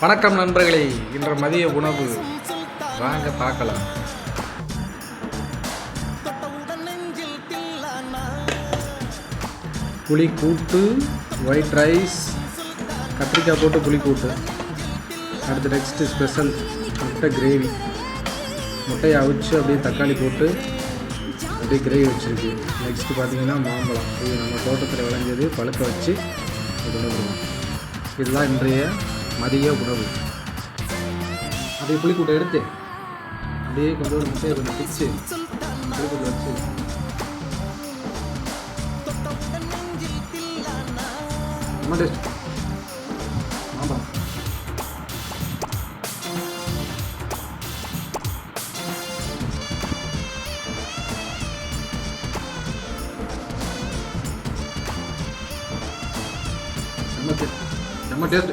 வணக்கம் நண்பர்களே. இன்று மதிய உணவு. வாங்க பார்க்கலாம். புளி கூட்டு ஒயிட் ரைஸ் கத்திரிக்காய் போட்டு புளி கூட்டு. அடுத்து நெக்ஸ்ட்டு ஸ்பெஷல் முட்டை கிரேவி முட்டையை அவிச்சு அப்படியே தக்காளி போட்டு அப்படியே கிரேவி வச்சுருக்கு. நெக்ஸ்ட்டு பார்த்தீங்கன்னா மாம்பழம். இது நம்ம தோட்டத்தில் விளைஞ்சது பழுக்க வச்சு இது கொண்டு வருவோம் இதுதான் இன்றைய மதிய உணவு. அப்படியே புளிக்கூட்டை எடுத்து அப்படியே கொஞ்சோண்டு முட்டையை கொஞ்சம் பிச்சு புளிக்கூட்டை வச்சு ரொம்ப டேஸ்ட் ஆமாம். செம்ம டேஸ்ட்